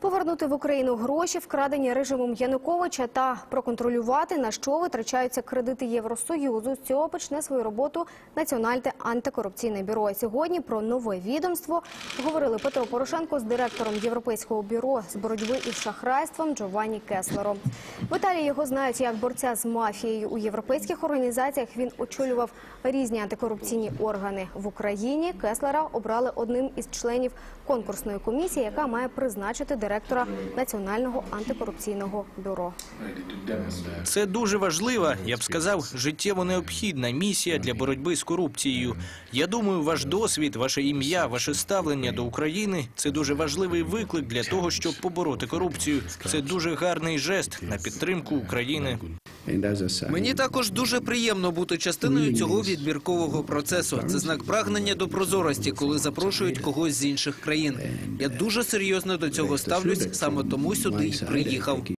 Повернути в Україну гроші, вкрадені режимом Януковича, та проконтролювати, на що витрачаються кредити Євросоюзу. З цього почне свою роботу Національне антикорупційне бюро. Сьогодні про нове відомство говорили Петро Порошенко з директором Європейського бюро з боротьби із шахрайством Джованні Кеслером. В Італії його знають як борця з мафією. У європейських організаціях він очолював різні антикорупційні органи. В Україні Кеслера обрали одним із членів конкурсної комісії, яка має призначити директора Національного антикорупційного бюро. Це дуже важлива, я б сказав, життєво необхідна місія для боротьби з корупцією. Я думаю, ваш досвід, ваше ім'я, ваше ставлення до України це дуже важливий виклик для того, щоб побороти корупцію. Це дуже гарний жест на підтримку України. Мені також дуже приємно бути частиною цього відбіркового процесу. Це знак прагнення до прозорості, коли запрошують когось з інших країн. Я дуже серйозно до цього ставлюсь, саме тому сюди й приїхав.